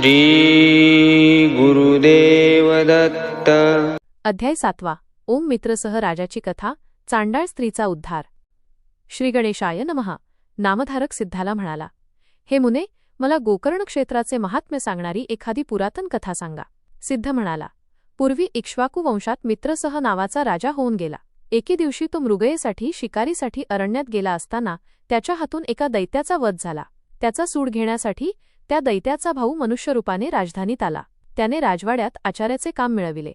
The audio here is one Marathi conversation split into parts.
श्री गुरुदेव दत्त अध्याय सातवा. ओम मित्रसह राजाची कथा चांडाळ स्त्रीचा उद्धार. श्री गणेशाय नमहा नामधारक सिद्धाला म्हणाला हे मुने मला गोकर्ण क्षेत्राचे महात्म्य सांगणारी एखादी पुरातन कथा सांगा. सिद्ध म्हणाला पूर्वी इक्ष्वाकू वंशात मित्रसह नावाचा राजा होऊन गेला. एके दिवशी तो मृगयेसाठी शिकारीसाठी अरण्यात गेला असताना त्याच्या हातून एका दैत्याचा वध झाला. त्याचा सूड घेण्यासाठी त्या दैत्याचा भाऊ मनुष्यरूपाने राजधानीत आला. त्याने राजवाड्यात आचार्याचे काम मिळविले.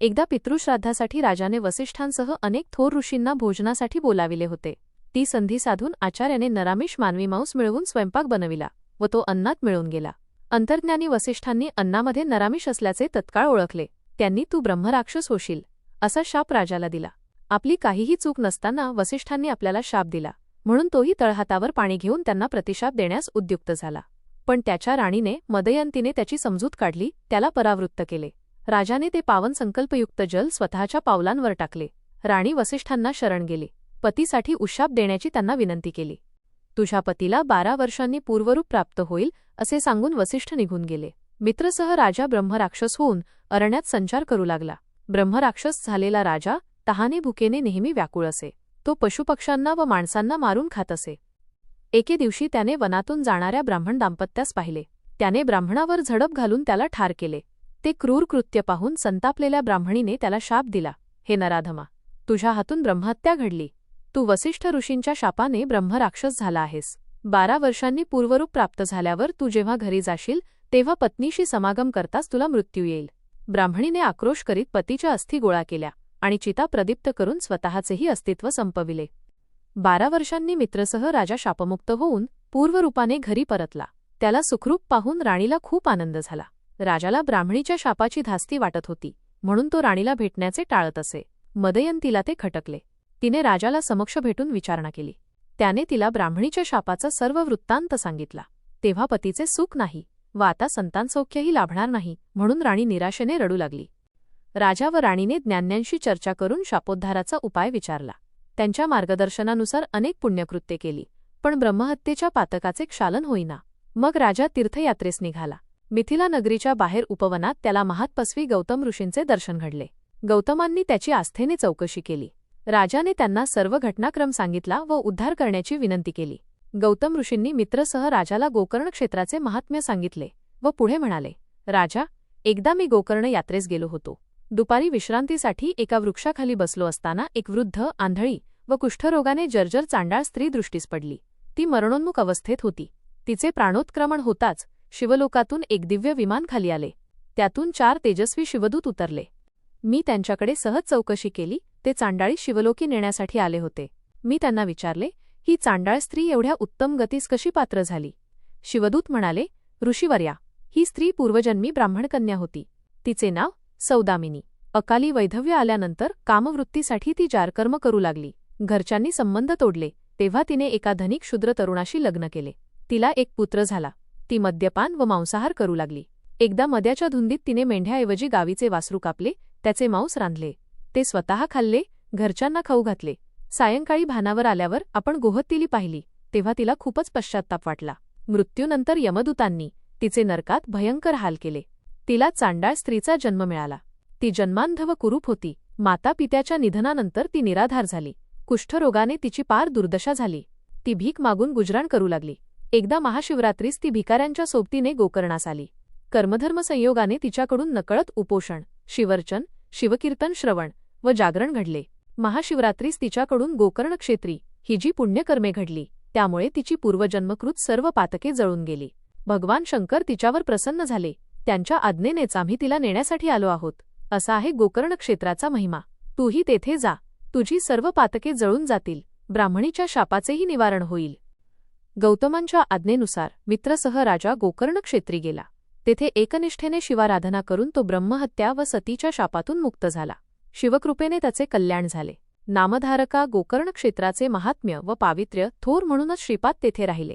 एकदा पितृश्राद्धासाठी राजाने वसिष्ठांसह अनेक थोर ऋषींना भोजनासाठी बोलाविले होते. ती संधी साधून आचार्याने नरामिष मानवी मांस मिळवून स्वयंपाक बनविला व तो अन्नात मिळून गेला. अंतर्ज्ञानी वसिष्ठांनी अन्नामध्ये नरामिष असल्याचे तत्काळ ओळखले. त्यांनी तू ब्रह्मराक्षस होशील असा शाप राजाला दिला. आपली काहीही चूक नसताना वसिष्ठांनी आपल्याला शाप दिला. म्हणून तोही तळहातावर पाणी घेऊन त्यांना प्रतिशाप देण्यास उद्युक्त झाला. पण त्याच्या राणीने मदयंतीने त्याची समजूत काढली त्याला परावृत्त केले. राजाने ते पावन संकल्पयुक्त जल स्वतःच्या पावलांवर टाकले. राणी वसिष्ठांना शरण गेली. पतीसाठी उशाप देण्याची त्यांना विनंती केली. तुझ्या पतीला बारा वर्षांनी पूर्वरूप प्राप्त होईल असे सांगून वसिष्ठ निघून गेले. मित्रसह राजा ब्रह्मराक्षस होऊन अरण्यात संचार करू लागला. ब्रह्मराक्षस झालेला राजा तहाने भुकेने नेहमी व्याकुळ असे. तो पशुपक्ष्यांना व माणसांना मारून खात असे. एके दिवशी त्याने वनातून जाणाऱ्या ब्राह्मण दाम्पत्यास पाहिले. त्याने ब्राह्मणावर झडप घालून त्याला ठार केले. ते क्रूर कृत्य पाहून संतापलेल्या ब्राह्मणीने त्याला शाप दिला. हे नराधमा तुझ्या हातून ब्रह्महत्या घडली. तू वसिष्ठ ऋषींच्या शापाने ब्रह्मराक्षस झाला आहेस. बारा वर्षांनी पूर्वरूप प्राप्त झाल्यावर तू जेव्हा घरी जाशील तेव्हा पत्नीशी समागम करताच तुला मृत्यू येईल. ब्राह्मणीने आक्रोश करीत पतीच्या अस्थी गोळा केल्या आणि चिता प्रदीप्त करून स्वतःचेही अस्तित्व संपविले. बारा वर्षांनी मित्रसह राजा शापमुक्त होऊन पूर्वरूपाने घरी परतला. त्याला सुखरूप पाहून राणीला खूप आनंद झाला. राजाला ब्राह्मणीच्या शापाची धास्ती वाटत होती म्हणून तो राणीला भेटण्याचे टाळत असे. मदयंतीला ते खटकले. तिने राजाला समक्ष भेटून विचारणा केली. त्याने तिला ब्राह्मणीच्या शापाचा सर्व वृत्तांत सांगितला. तेव्हा पतीचे सुख नाही व आता संतानसौख्यही लाभणार नाही म्हणून राणी निराशेने रडू लागली. राजा व राणीने ज्ञान्यांशी चर्चा करून शापोद्धाराचा उपाय विचारला. त्यांच्या मार्गदर्शनानुसार अनेक पुण्यकृत्ये केली पण ब्रह्महत्येच्या पातकाचे क्षालन होईना. मग राजा तीर्थयात्रेस निघाला. मिथिला नगरीच्या बाहेर उपवनात त्याला महातपस्वी गौतम ऋषींचे दर्शन घडले. गौतमांनी त्याची आस्थेने चौकशी केली. राजाने त्यांना सर्व घटनाक्रम सांगितला व उद्धार करण्याची विनंती केली. गौतम ऋषींनी मित्रसह राजाला गोकर्ण क्षेत्राचे महात्म्य सांगितले व पुढे म्हणाले राजा एकदा मी गोकर्ण यात्रेस गेलो होतो. दुपारी विश्रांतीसाठी एका वृक्षाखाली बसलो असताना एक वृद्ध आंधळी व कुष्ठरोगाने जर्जर चांडाळ स्त्री दृष्टीस पडली. ती मरणोन्मुख अवस्थेत होती. तिचे प्राणोत्क्रमण होताच शिवलोकातून एक दिव्य विमान खाली आले. त्यातून चार तेजस्वी शिवदूत उतरले. मी त्यांच्याकडे सहज चौकशी केली. ते चांडाळी शिवलोकी नेण्यासाठी आले होते. मी त्यांना विचारले ही चांडाळ स्त्री एवढ्या उत्तम गतीस कशी पात्र झाली? शिवदूत म्हणाले ऋषीवर्या ही स्त्री पूर्वजन्मी ब्राह्मणकन्या होती. तिचे नाव सौदामिनी. अकाली वैधव्य आल्यानंतर कामवृत्तीसाठी ती जारकर्म करू लागली. घरच्यांनी संबंध तोडले. तेव्हा तिने एका धनिक क्षुद्र तरुणाशी लग्न केले. तिला एक पुत्र झाला. ती मद्यपान व मांसाहार करू लागली. एकदा मद्याच्या धुंदीत तिने मेंढ्याऐवजी गावीचे वासरू कापले. त्याचे मांस रांधले. ते स्वतः खाल्ले. घरच्यांना खाऊ घातले. सायंकाळी भानावर आल्यावर आपण गोहत्तीली पाहिली. तेव्हा तिला खूपच पश्चात्ताप वाटला. मृत्यूनंतर यमदूतांनी तिचे नरकात भयंकर हाल केले. तिला चांडाळ स्त्रीचा जन्म मिळाला. ती जन्मांधव कुरूप होती. माता पित्याच्या निधनानंतर ती निराधार झाली. कुष्ठरोगाने तिची पार दुर्दशा झाली. ती भीक मागून गुजराण करू लागली. एकदा महाशिवरात्रीस ती भिकाऱ्यांच्या सोबतीने गोकर्णास आली. कर्मधर्म संयोगाने तिच्याकडून नकळत उपोषण शिवर्चन शिवकीर्तन श्रवण व जागरण घडले. महाशिवरात्रीस तिच्याकडून गोकर्ण क्षेत्री ही जी पुण्यकर्मे घडली त्यामुळे तिची पूर्वजन्मकृत सर्व पातके जळून गेली. भगवान शंकर तिच्यावर प्रसन्न झाले. त्यांच्या आज्ञेनेच आम्ही तिला नेण्यासाठी आलो आहोत. असा आहे गोकर्ण क्षेत्राचा महिमा. तूही तेथे जा. तुझी सर्व पातके जळून जातील. ब्राह्मणीच्या शापाचेही निवारण होईल. गौतमांच्या आज्ञेनुसार मित्रसह राजा गोकर्ण क्षेत्री गेला. तेथे एकनिष्ठेने शिवाराधना करून तो ब्रह्महत्या व सतीच्या शापातून मुक्त झाला. शिवकृपेने त्याचे कल्याण झाले. नामधारका गोकर्ण क्षेत्राचे महात्म्य व पावित्र्य थोर म्हणूनच श्रीपाद तेथे राहिले.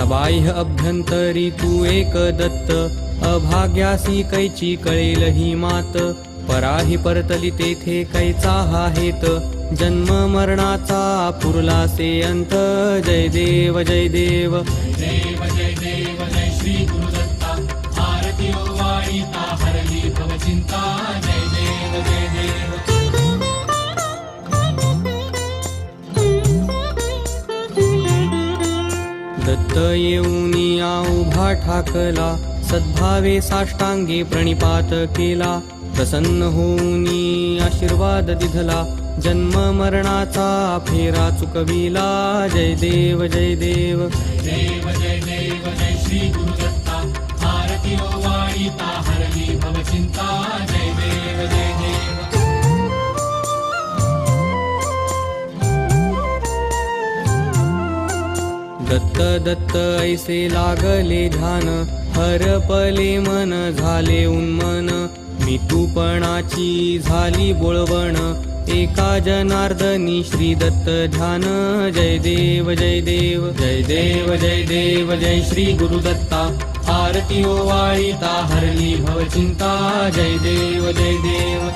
सबाह्य अभ्यंतरी तू एक दत्त अभाग्यासी कैची कळेल ही मात पराही परतली तेथे कैचा हा हेत जन्म मरणाचा पुरला से अंत जय देव जय देव. देव जय देव जय श्री गुरुदत्ता आरती हो हरली भवचिंता दत्त येऊन उभा ठाकला. सद्भावे साष्टांगे प्रणिपात केला. प्रसन्न होऊनी आशीर्वाद दिधला. जन्म मरणाचा फेरा चुकविला. जय देव जय देव. देव जय देव जय श्री गुरु दत्त दत्त ऐसे लागले ध्यान. हरपले मन झाले उन्मन. मितूपणाची झाली बोळवण. एका जनार्दनी श्री दत्त ध्यान. जय देव जय देव जय देव जय देव जय श्री गुरुदत्ता आरती ओवाळीता हरली भवचिंता जय देव जय देव.